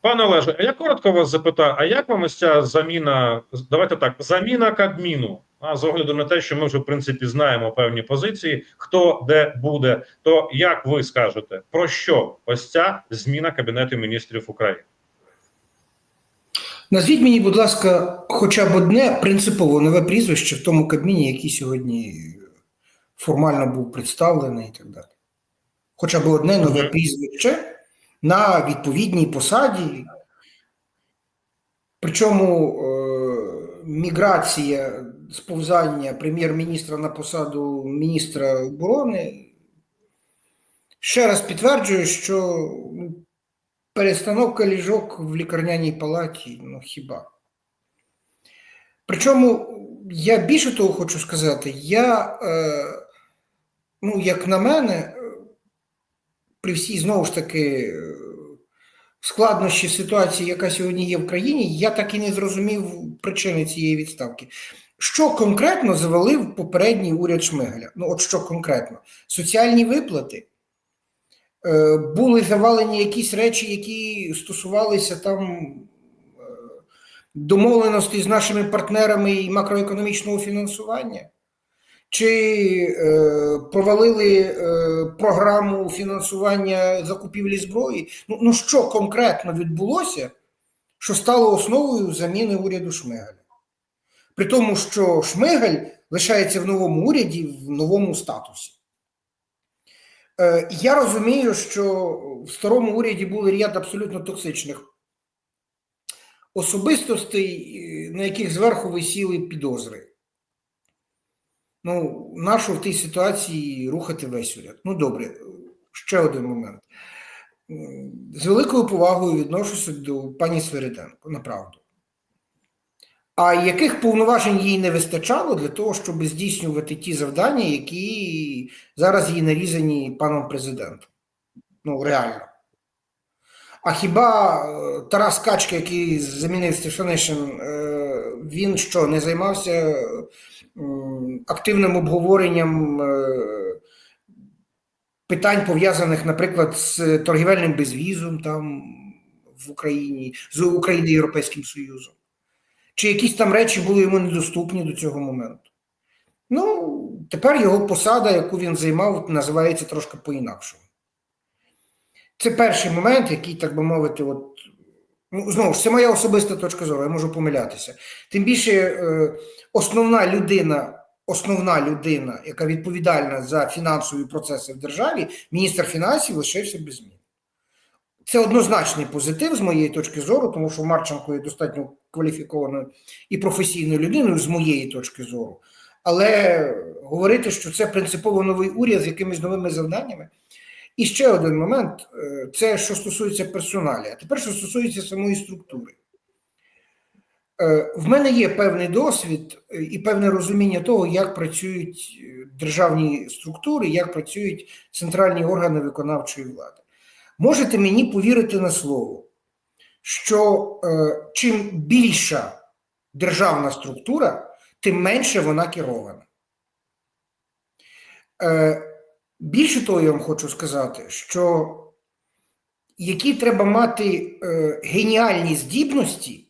Пане Олеже, я коротко вас запитаю: а як вам ось ця заміна? Давайте так, заміна Кабміну. А з огляду на те, що ми вже в принципі знаємо певні позиції, хто де буде, то як ви скажете про що ось ця зміна Кабінету міністрів України? Назвіть мені, будь ласка, хоча б одне принципово нове прізвище в тому Кабміні, який сьогодні формально був представлений і так далі. Хоча б одне нове прізвище на відповідній посаді. Причому е, міграція, сповзання прем'єр-міністра на посаду міністра оборони ще раз підтверджує, що ну, перестановка ліжок в лікарняній палаті, ну хіба. Причому я більше того хочу сказати, я, е, ну, як на мене, при всій знову ж таки е, складнощі ситуації, яка сьогодні є в країні, я так і не зрозумів причини цієї відставки. Що конкретно завалив попередній уряд Шмигаля? Ну, от що конкретно? Соціальні виплати. Е, Були завалені якісь речі, які стосувалися там е, домовленостей з нашими партнерами і макроекономічного фінансування? Чи е, провалили е, програму фінансування закупівлі зброї? Ну, ну що конкретно відбулося, що стало основою заміни уряду Шмигаля? При тому, що Шмигаль лишається в новому уряді в новому статусі. Е, я розумію, що в старому уряді були ряд абсолютно токсичних особистостей, е, на яких зверху висіли підозри. Ну, нашу в тій ситуації рухати весь уряд. Ну, добре, ще один момент. З великою повагою відношуся до пані Свириденко, направду. А яких повноважень їй не вистачало для того, щоб здійснювати ті завдання, які зараз їй нарізані паном президентом? Ну, реально. А хіба е, Тарас Качка, який замінив Стефанишин, е, він що, не займався активним обговоренням е, питань, пов'язаних, наприклад, з торгівельним безвізом там в Україні, з Україною Європейським Союзом? Чи якісь там речі були йому недоступні до цього моменту? Ну, тепер його посада, яку він займав, називається трошки по-інакшому. Це перший момент, який, так би мовити, от, ну, знову ж, це моя особиста точка зору, я можу помилятися. Тим більше е, основна людина, основна людина, яка відповідальна за фінансові процеси в державі, міністр фінансів лишився без змін. Це однозначний позитив з моєї точки зору, тому що Марченко є достатньо кваліфікованою і професійною людиною з моєї точки зору. Але говорити, що це принципово новий уряд з якимись новими завданнями. І ще один момент е, це що стосується персоналі. А тепер, що стосується самої структури. Е, В мене є певний досвід е, і певне розуміння того, як працюють державні структури, як працюють центральні органи виконавчої влади. Можете мені повірити на слово, що чим більша державна структура, тим менше вона керована. Більше того, я вам хочу сказати, що які треба мати е, геніальні здібності,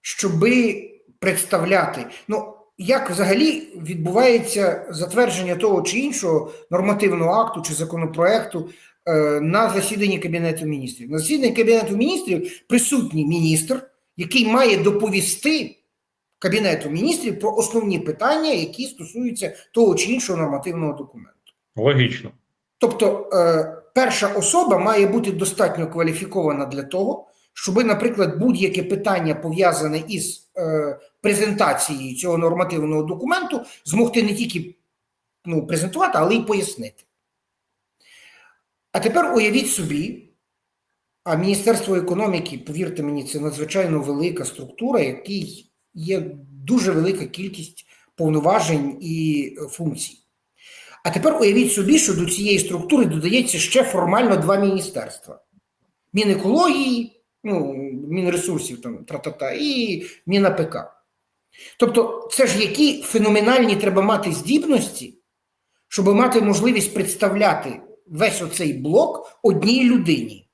щоби представляти. Ну, як взагалі відбувається затвердження того чи іншого нормативного акту чи законопроекту е, на засіданні Кабінету міністрів? На засіданні Кабінету міністрів присутній міністр, який має доповісти Кабінету міністрів про основні питання, які стосуються того чи іншого нормативного документу. Логічно. Тобто, е, перша особа має бути достатньо кваліфікована для того, щоб, наприклад, будь-яке питання пов'язане із е, презентацією цього нормативного документу, змогти не тільки ну, презентувати, але й пояснити. А тепер уявіть собі, а Міністерство економіки, повірте мені, це надзвичайно велика структура, якій є дуже велика кількість повноважень і е, функцій. А тепер уявіть собі, що до цієї структури додається ще формально два міністерства: Мінекології, ну, Мінресурсів там, тра-та-та, і МінАПК. Тобто, це ж які феноменальні треба мати здібності, щоб мати можливість представляти весь оцей блок одній людині.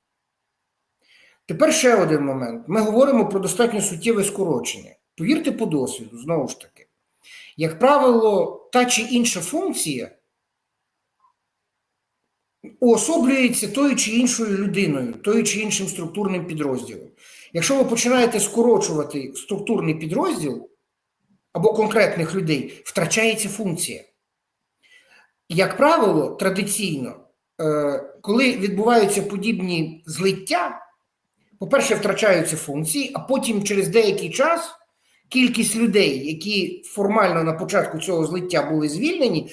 Тепер ще один момент. Ми говоримо про достатньо суттєве скорочення. Повірте по досвіду, знову ж таки. Як правило, та чи інша функція уособлюється тою чи іншою людиною, тою чи іншим структурним підрозділом. Якщо ви починаєте скорочувати структурний підрозділ або конкретних людей, втрачається функція. Як правило, традиційно, е, коли відбуваються подібні злиття, по-перше, втрачаються функції, а потім через деякий час кількість людей, які формально на початку цього злиття були звільнені,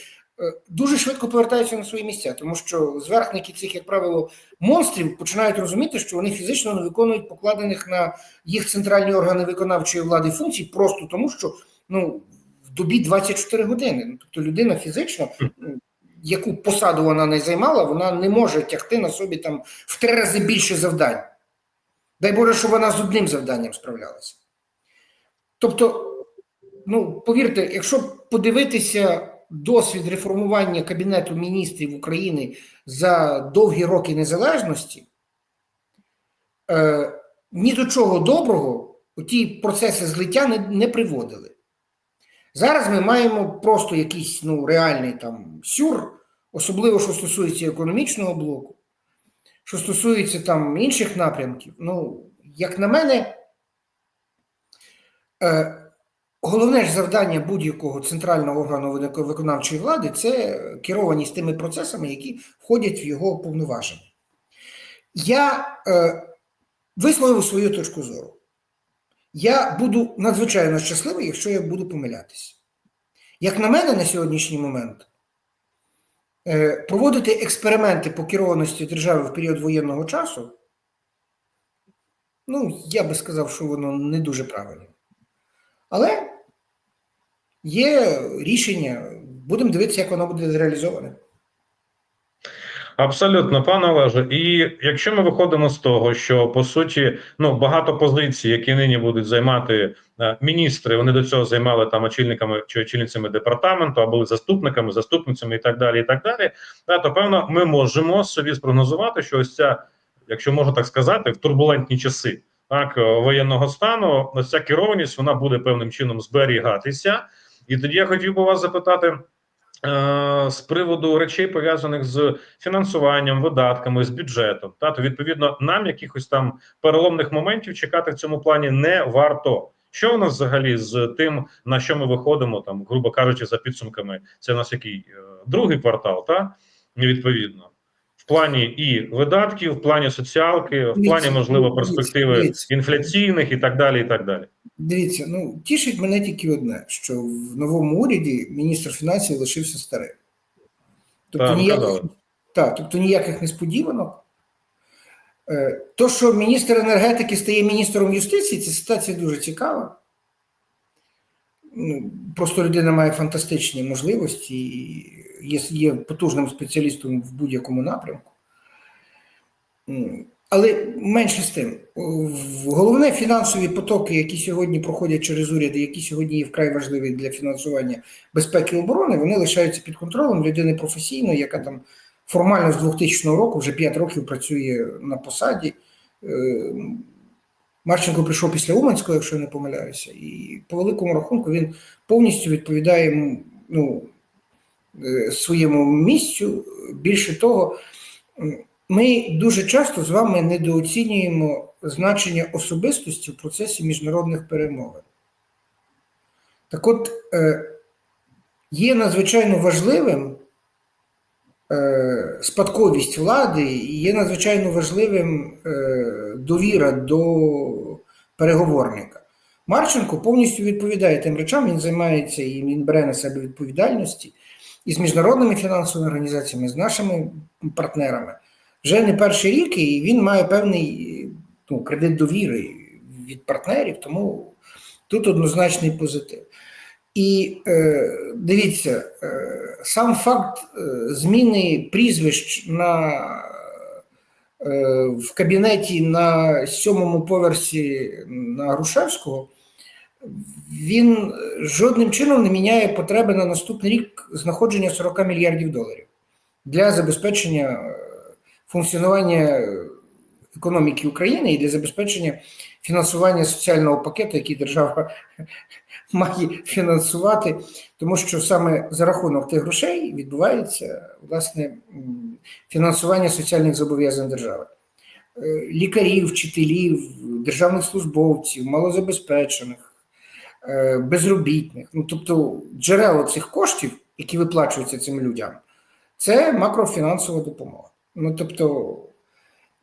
дуже швидко повертаються на свої місця, тому що зверхники цих, як правило, монстрів починають розуміти, що вони фізично не виконують покладених на їх центральні органи виконавчої влади функцій, просто тому що ну, в добі 24 години. Ну, Тобто людина фізично, яку посаду вона не займала, вона не може тягти на собі там в три рази більше завдань. Дай Боже, що вона з одним завданням справлялася. Тобто, ну, повірте, якщо подивитися досвід реформування Кабінету міністрів України за довгі роки незалежності, е, ні до чого доброго ті процеси злиття не, не приводили. Зараз ми маємо просто якийсь ну, реальний там сюр, особливо що стосується економічного блоку, що стосується там інших напрямків. Ну, як на мене, е, головне ж завдання будь-якого центрального органу виконавчої влади це керованість тими процесами, які входять в його повноваження. Я е, висловив свою точку зору. Я буду надзвичайно щасливий, якщо я буду помилятися. Як на мене, на сьогоднішній момент е, проводити експерименти по керованості держави в період воєнного часу, ну, я би сказав, що воно не дуже правильно. Але є рішення, будемо дивитися, як воно буде реалізоване. Абсолютно, пане Олеже. І якщо ми виходимо з того, що по суті ну багато позицій, які нині будуть займати е, міністри, вони до цього займали там очільниками чи очільницями департаменту, а були заступниками, заступницями і так далі. І так далі. Та то певно, ми можемо собі спрогнозувати, що ось ця, якщо можна так сказати, в турбулентні часи так е, воєнного стану, ось ця керованість вона буде певним чином зберігатися. І тоді я хотів би вас запитати. Е, з приводу речей пов'язаних з фінансуванням, видатками, з бюджетом, та то відповідно нам якихось там переломних моментів чекати в цьому плані не варто. Що у нас взагалі з тим, на що ми виходимо, там, грубо кажучи, за підсумками, це у нас який е, другий квартал, та відповідно, в плані і видатків, в плані соціалки, в плані можливо перспективи дивіться. інфляційних і так далі. І так далі. Дивіться, ну тішить мене тільки одне, що в новому уряді міністр фінансів лишився старим. Тобто, Так, ніяких, так, тобто ніяких несподіванок. Е, То, що міністр енергетики стає міністром юстиції, ця ситуація дуже цікава. Ну, Просто людина має фантастичні можливості і є, є потужним спеціалістом в будь-якому напрямку. Але менше з тим, головне фінансові потоки, які сьогодні проходять через уряди, які сьогодні є вкрай важливі для фінансування безпеки і оборони, вони лишаються під контролем людини професійної, яка там формально з 2000 року вже 5 років працює на посаді. Марченко прийшов після Уманського, якщо я не помиляюся, і по великому рахунку він повністю відповідає ну, е, своєму місцю. Більше того, ми дуже часто з вами недооцінюємо значення особистості в процесі міжнародних перемовин. Так от, е, є надзвичайно важливим спадковість влади, і є надзвичайно важливим е, довіра до переговорника. Марченко повністю відповідає тим речам, він займається і він бере на себе відповідальності і з міжнародними фінансовими організаціями, з нашими партнерами. Вже не перший рік, і він має певний ну, кредит довіри від партнерів, тому тут однозначний позитив. І е, дивіться, е, сам факт е, зміни прізвищ на, е, в кабінеті на сьомому поверсі на Грушевського, він жодним чином не міняє потреби на наступний рік знаходження 40 мільярдів доларів для забезпечення е, функціонування економіки України і для забезпечення фінансування соціального пакету, який держава має фінансувати, тому що саме за рахунок тих грошей відбувається власне фінансування соціальних зобов'язань держави. Е, Лікарів, вчителів, державних службовців, малозабезпечених, е, безробітних. Ну, тобто джерело цих коштів, які виплачуються цим людям, це макрофінансова допомога. Ну тобто,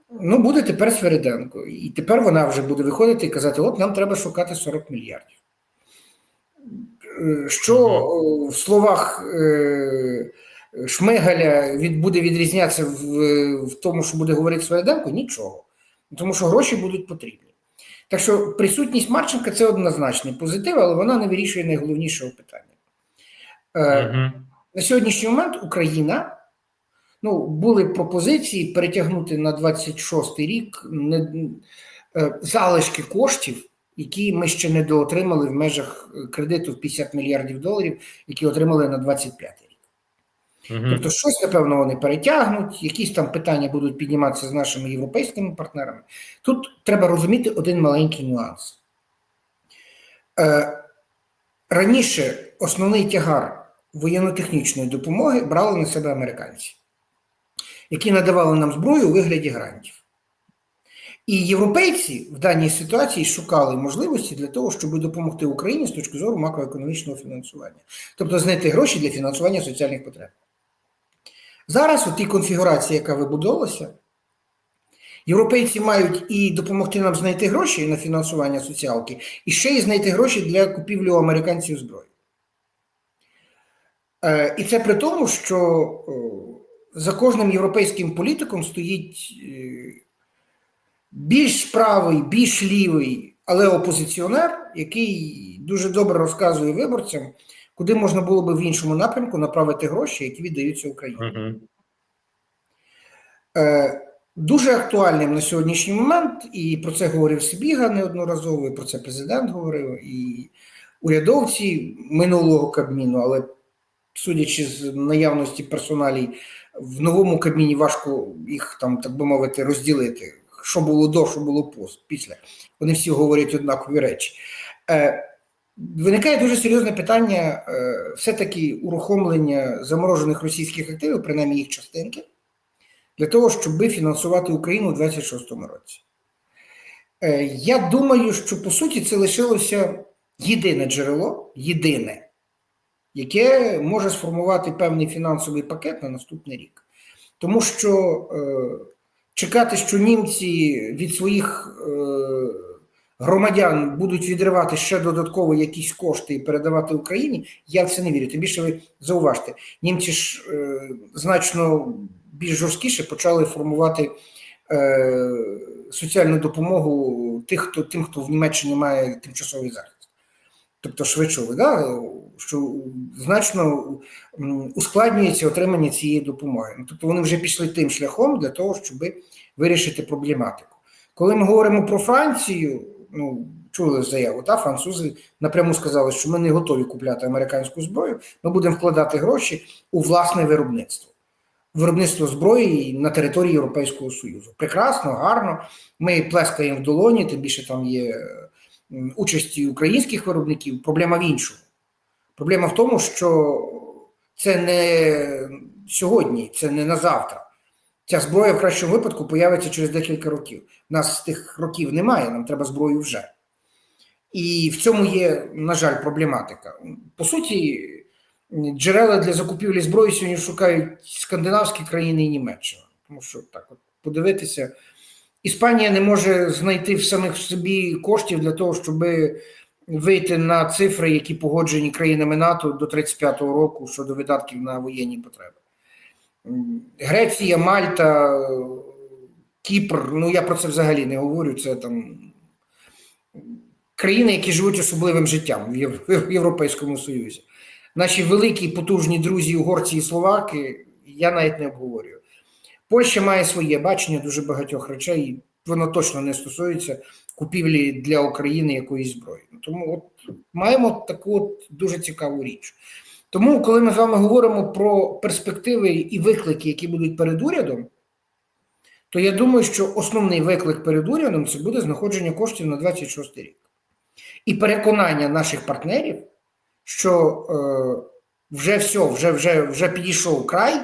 ну буде тепер Свериденко, і тепер вона вже буде виходити і казати: от нам треба шукати 40 мільярдів. Е, Що в словах е, Шмигаля від, буде відрізнятися в, в тому, що буде говорити Свериденко? Нічого. Тому що гроші будуть потрібні. Так що присутність Марченка це однозначний позитив, але вона не вирішує найголовнішого питання. Е, Мгм. на сьогоднішній момент Україна ну, були пропозиції перетягнути на 26 рік не, е, залишки коштів, які ми ще не доотримали в межах е, кредиту в 50 мільярдів доларів, які отримали на 25 рік. Мгм. Тобто, щось, напевно, вони перетягнуть, якісь там питання будуть підніматися з нашими європейськими партнерами. Тут треба розуміти один маленький нюанс. Е, раніше основний тягар воєнно-технічної допомоги брали на себе американці, які надавали нам зброю у вигляді грантів. І європейці в даній ситуації шукали можливості для того, щоб допомогти Україні з точки зору макроекономічного фінансування, тобто знайти гроші для фінансування соціальних потреб. Зараз у тій конфігурації, яка вибудовалася, європейці мають і допомогти нам знайти гроші на фінансування соціалки, і ще й знайти гроші для купівлі у американців зброї. Е, І це при тому, що е, за кожним європейським політиком стоїть е, більш правий, більш лівий, але опозиціонер, який дуже добре розказує виборцям, куди можна було би в іншому напрямку направити гроші, які віддаються Україні. Е, Дуже актуальним на сьогоднішній момент, і про це говорив Сибіга неодноразово, і про це президент говорив, і урядовці минулого Кабміну, але судячи з наявності персоналій, в новому Кабміні важко їх там, так би мовити, розділити. Що було до, що було після. Вони всі говорять однакові речі. Е, Виникає дуже серйозне питання е, все-таки урухомлення заморожених російських активів, принаймні їх частинки для того, щоб фінансувати Україну у 26-му році. Е, Я думаю, що по суті це лишилося єдине джерело, єдине, яке може сформувати певний фінансовий пакет на наступний рік. Тому що е, чекати, що німці від своїх е, громадян будуть відривати ще додатково якісь кошти і передавати Україні, я в це не вірю. Тим більше ви зауважте, німці ж е, значно більш жорсткіше почали формувати е, соціальну допомогу тих, хто, тим, хто в Німеччині має тимчасовий захист. Тобто, швидше, да, що значно ускладнюється отримання цієї допомоги. Ну, Тобто вони вже пішли тим шляхом для того, щоб вирішити проблематику. Коли ми говоримо про Францію, ну чули заяву, та французи напряму сказали, що ми не готові купляти американську зброю, ми будемо вкладати гроші у власне виробництво. Виробництво зброї на території Європейського Союзу. Прекрасно, гарно. Ми плескаємо в долоні, тим більше там є участі українських виробників. Проблема в іншому. Проблема в тому, що це не сьогодні, це не на завтра. Ця зброя в кращому випадку появиться через декілька років. Нас тих років немає, нам треба зброю вже. І в цьому є, на жаль, проблематика. По суті, джерела для закупівлі зброї сьогодні шукають скандинавські країни і Німеччина. Тому що так, от подивитися, Іспанія не може знайти в самих собі коштів для того, щоб вийти на цифри, які погоджені країнами НАТО до 35-го року щодо видатків на воєнні потреби. Греція, Мальта, Кіпр, ну я про це взагалі не говорю. Це там країни, які живуть особливим життям в Європейському Союзі. Наші великі потужні друзі, угорці і словаки, я навіть не обговорюю. Польща має своє бачення дуже багатьох речей, воно точно не стосується купівлі для України якоїсь зброї. Тому от маємо таку от дуже цікаву річ. Тому, коли ми з вами говоримо про перспективи і виклики, які будуть перед урядом, то я думаю, що основний виклик перед урядом це буде знаходження коштів на 26 рік. І переконання наших партнерів, що е, вже все, вже, вже, вже підійшов край,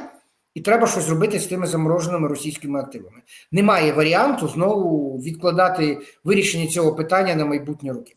і треба щось робити з тими замороженими російськими активами. Немає варіанту знову відкладати вирішення цього питання на майбутні роки.